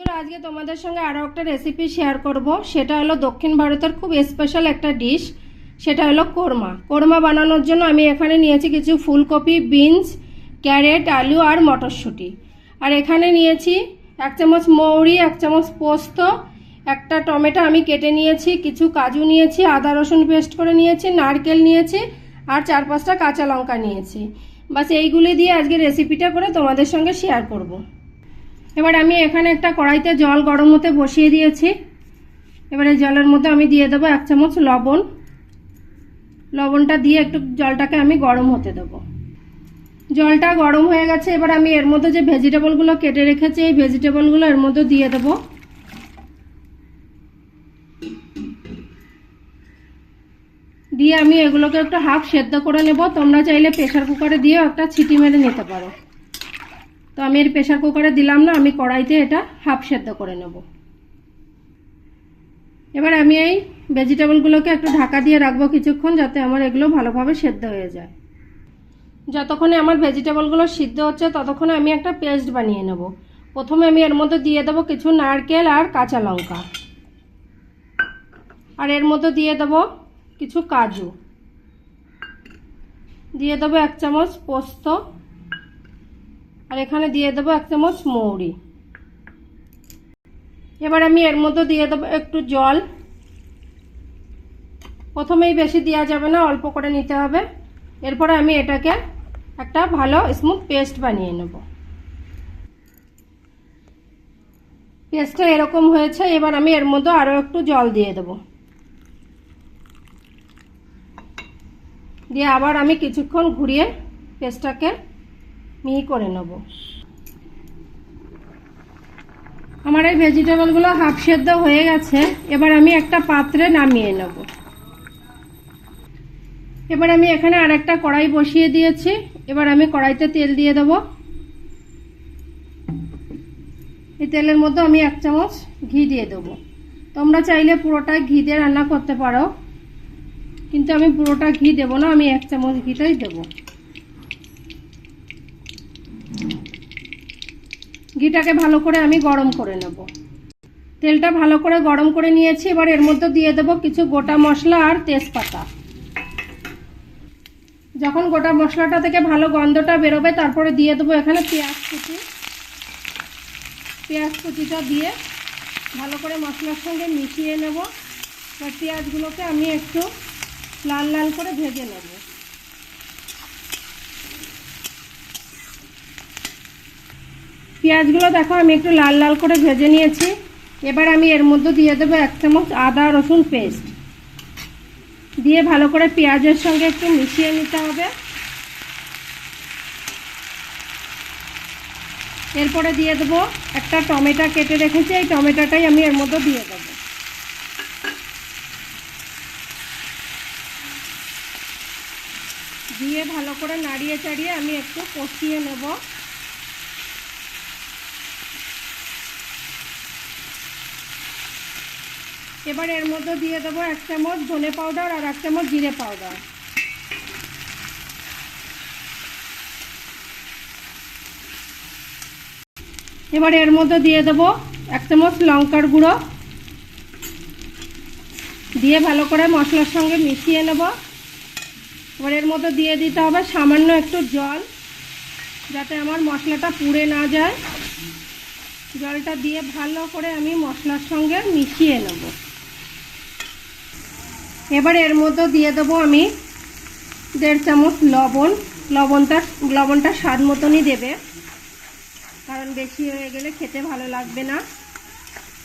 আজকে তোমাদের সঙ্গে আরও একটা রেসিপি শেয়ার করব। সেটা হলো দক্ষিণ ভারতের খুব স্পেশাল একটা ডিশ সেটা হলো কোরমা। কোরমা বানানোর জন্য আমি এখানে নিয়েছি কিছু ফুলকপি বিনস ক্যারেট আলু আর মটরশুঁটি। আর এখানে নিয়েছি এক চামচ মৌরি, এক চামচ পোস্ত, একটা টমেটো আমি কেটে নিয়েছি, কিছু কাজু নিয়েছি, আদা রসুন পেস্ট করে নিয়েছি, নারকেল নিয়েছি, আর চার পাঁচটা কাঁচা লঙ্কা নিয়েছি। বাস এইগুলি দিয়ে আজকে রেসিপিটা করে তোমাদের সঙ্গে শেয়ার করব। এবার আমি এখানে একটা কড়াইতে জল গরম হতে বসিয়ে দিয়েছি। এবারে জলের মধ্যে আমি দিয়ে দেবো এক চামচ লবণ। লবণটা দিয়ে একটু জলটাকে আমি গরম হতে দেবো। জলটা গরম হয়ে গেছে, এবার আমি এর মধ্যে যে ভেজিটেবলগুলো কেটে রেখেছি, এই ভেজিটেবলগুলো এর মধ্যে দিয়ে দেবো। দিয়ে আমি এগুলোকে একটু হাফ সেদ্ধ করে নেব। তোমরা চাইলে প্রেশার কুকারে দিয়েও একটা ছিটি মেরে নিতে পারো। তো আমি এর প্রেশার কুকারে দিলাম না, আমি কড়াইতে এটা হাফ সেদ্ধ করে নেব। এবার আমি এই ভেজিটেবলগুলোকে একটু ঢাকা দিয়ে রাখব কিছুক্ষণ যাতে আমার এগুলো ভালোভাবে সেদ্ধ হয়ে যায়। যতক্ষণে আমার ভেজিটেবলগুলো সিদ্ধ হচ্ছে, ততক্ষণে আমি একটা পেস্ট বানিয়ে নেব। প্রথমে আমি এর মধ্যে দিয়ে দেবো কিছু নারকেল আর কাঁচা লঙ্কা। আর এর মধ্যে দিয়ে দেবো কিছু কাজু। দিয়ে দেবো এক চামচ পোস্ত। আর এখানে দিয়ে দেবো এক চামচ মৌরি। এবার আমি এর মধ্যে দিয়ে দেবো একটু জল। প্রথমেই বেশি দেওয়া যাবে না, অল্প করে নিতে হবে। এরপরে আমি এটাকে একটা ভালো স্মুথ পেস্ট বানিয়ে নেব। পেস্টটা এরকম হয়েছে, এবার আমি এর মধ্যে আরও একটু জল দিয়ে দেবো। দিয়ে আবার আমি কিছুক্ষণ ঘুরিয়ে পেস্টটাকে মিহি করে নেব। আমার এই ভেজিটেবলগুলো হাফ সেদ্ধ হয়ে গেছে। এবার আমি একটা পাত্রে নামিয়ে নেব। এবার আমি এখানে আর একটা কড়াই বসিয়ে দিয়েছি। এবার আমি কড়াইতে তেল দিয়ে দেব। এই তেলের মধ্যে আমি এক চামচ ঘি দিয়ে দেবো। তোমরা চাইলে পুরোটা ঘি দিয়ে রান্না করতে পারো। কিন্তু আমি পুরোটা ঘি দেবো না, আমি এক চামচ ঘিটাই দেবো। ঘিটাকে ভালো করে আমি গরম করে নেব। তেলটা ভালো করে গরম করে নিয়েছি, এবার এর মধ্যে দিয়ে দেবো কিছু গোটা মশলা আর তেজপাতা। যখন গোটা মশলাটা থেকে ভালো গন্ধটা বেরোবে, তারপরে দিয়ে দেবো এখানে পেঁয়াজ কুচি। পেঁয়াজ কুচিটা দিয়ে ভালো করে মশলার সঙ্গে মিশিয়ে নেব। এবার পেঁয়াজগুলোকে আমি একটু লাল লাল করে ভেজে নেব। পেঁয়াজগুলো দেখো, আমি একটু লাল লাল করে ভেজে নিয়েছি। এবার আমি এর মধ্যে দিয়ে দেবো এক চামচ আদা রসুন পেস্ট। দিয়ে ভালো করে পেঁয়াজের সঙ্গে একটু মিশিয়ে নিতে হবে। এরপরে দিয়ে দেবো একটা টমেটো কেটে রেখেছি, এই টমেটোটাই আমি এর মধ্যে দিয়ে দেবো। দিয়ে ভালো করে নাড়িয়ে চাড়িয়ে আমি একটু কষিয়ে নেব। এবার এর মধ্যে দিয়ে দেবো এক চামচ ধনে পাউডার আর এক চামচ জিরে পাউডার। এবার এর মধ্যে দিয়ে দেবো এক চামচ লঙ্কার গুঁড়ো। দিয়ে ভালো করে মশলার সঙ্গে মিশিয়ে নেব। এবার এর মধ্যে দিয়ে দিতে হবে সামান্য একটু জল, যাতে আমার মশলাটা পুড়ে না যায়। জলটা দিয়ে ভালো করে আমি মশলার সঙ্গে মিশিয়ে নেব। এবার এর মধ্যে দিয়ে দেবো আমি দেড় চামচ লবণ। লবণটা লবণটা স্বাদ মতনই দেবে। কারণ বেশি হয়ে গেলে খেতে ভালো লাগবে না।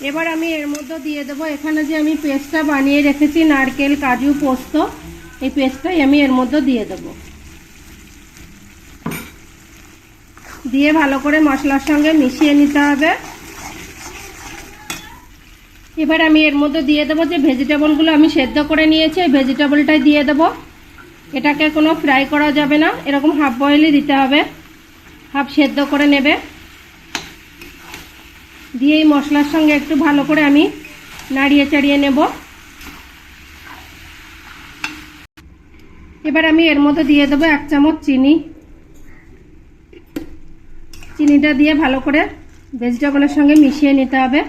এবার আমি এর মধ্যে দিয়ে দেবো এখানে যে আমি পেস্টটা বানিয়ে রেখেছি, নারকেল, কাজু, পোস্ত, এই পেস্টটাই আমি এর মধ্যে দিয়ে দেবো। দিয়ে ভালো করে মশলার সঙ্গে মিশিয়ে নিতে হবে। এবার আমি এর মধ্যে দিয়ে দেবো যে ভেজিটেবলগুলো আমি সেদ্ধ করে নিয়েছি এই ভেজিটেবলটাই দিয়ে দেবো। এটাকে কোনো ফ্রাই করা যাবে না, এরকম হাফ বয়েলই দিতে হবে। হাফ সেদ্ধ করে নেবে। দিয়ে এই মশলার সঙ্গে একটু ভালো করে আমি নাড়িয়ে চাড়িয়ে নেব। এবার আমি এর মধ্যে দিয়ে দেবো এক চামচ চিনি। চিনিটা দিয়ে ভালো করে ভেজিটেবলের সঙ্গে মিশিয়ে নিতে হবে।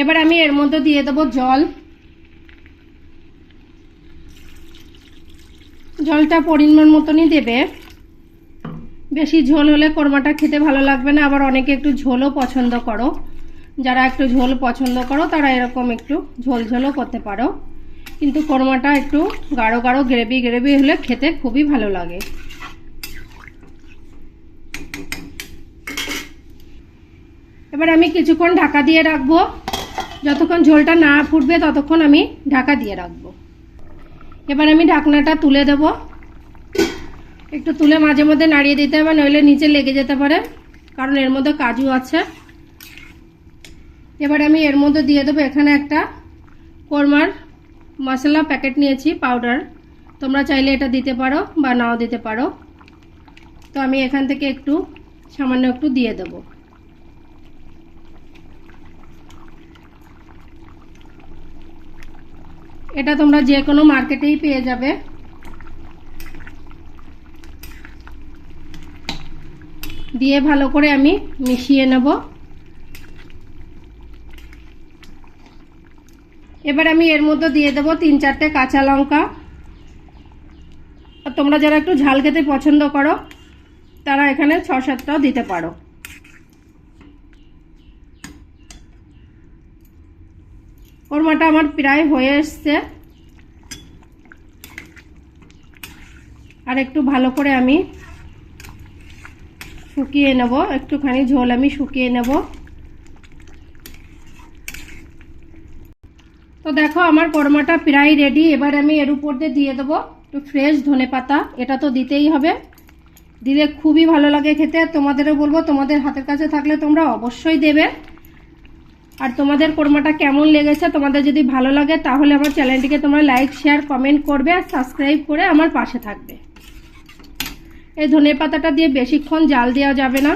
এবার আমি এর মধ্যে দিয়ে দেবো জল। জলটা পরিমাণ মতনই দেবে। বেশি ঝোল হলে কোরমাটা খেতে ভালো লাগবে না, আবার অনেকে একটু ঝোলও পছন্দ করো। যারা একটু ঝোল পছন্দ করো, তারা এরকম একটু ঝোল ঝোলও করতে পারো। কিন্তু কোরমাটা একটু গাঢ় গাঢ় গ্রেভি গ্রেভি হলে খেতে খুবই ভালো লাগে। এবার আমি কিছুক্ষণ ঢাকা দিয়ে রাখব। যতক্ষণ ঝোলটা না ফুটবে ততক্ষণ আমি ঢাকা দিয়ে রাখব। এবার আমি ঢাকনাটা তুলে দেব। একটু তুলে মাঝে মধ্যে নাড়িয়ে দিতে হবে, নইলে নিচে লেগে যেতে পারে, কারণ এর মধ্যে কাজু আছে। এবার আমি এর মধ্যে দিয়ে দেবো এখানে একটা কোরমার মশলা প্যাকেট নিয়েছি, পাউডার। তোমরা চাইলে এটা দিতে পারো বা নাও দিতে পারো। তো আমি এখান থেকে একটু, সামান্য একটু দিয়ে দেবো। এটা তোমরা যে কোনো মার্কেটেই পেয়ে যাবে। দিয়ে ভালো করে আমি মিশিয়ে নেব। এবার আমি এর মধ্যে দিয়ে দেবো তিন চারটে কাঁচা লঙ্কা। তোমরা যারা একটু ঝাল খেতে পছন্দ করো, তারা এখানে ছ সাতটাও দিতে পারো। কোরমাটা আমার প্রায় হয়ে এসছে। আর একটু ভালো করে আমি শুকিয়ে নেব। একটুখানি ঝোল আমি শুকিয়ে নেব। তো দেখো, আমার কোরমাটা প্রায় রেডি এবার আমি এর উপর দিয়ে দিয়ে দেবো একটু ফ্রেশ ধনে পাতা। এটা তো দিতেই হবে। দিলে খুবই ভালো লাগে খেতে। তোমাদেরও বলব, তোমাদের হাতের কাছে থাকলে তোমরা অবশ্যই দেবে। আর তোমাদের কোরমাটা কেমন লেগেছে তোমাদের যদি ভালো লাগে, তাহলে আমার চ্যানেলটিকে তোমরা লাইক, শেয়ার, কমেন্ট করবে আর সাবস্ক্রাইব করে আমার পাশে থাকবে। এই ধনে পাতাটা দিয়ে বেশিক্ষণ জাল দেওয়া যাবে না।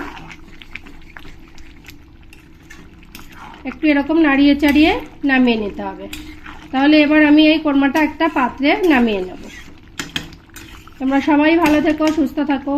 একটু এরকম নাড়িয়ে চাড়িয়ে নামিয়ে নিতে হবে। তাহলে এবার আমি এই কোরমাটা একটা পাত্রে নামিয়ে নেব। তোমরা সবাই ভালো থেকো, সুস্থ থাকো।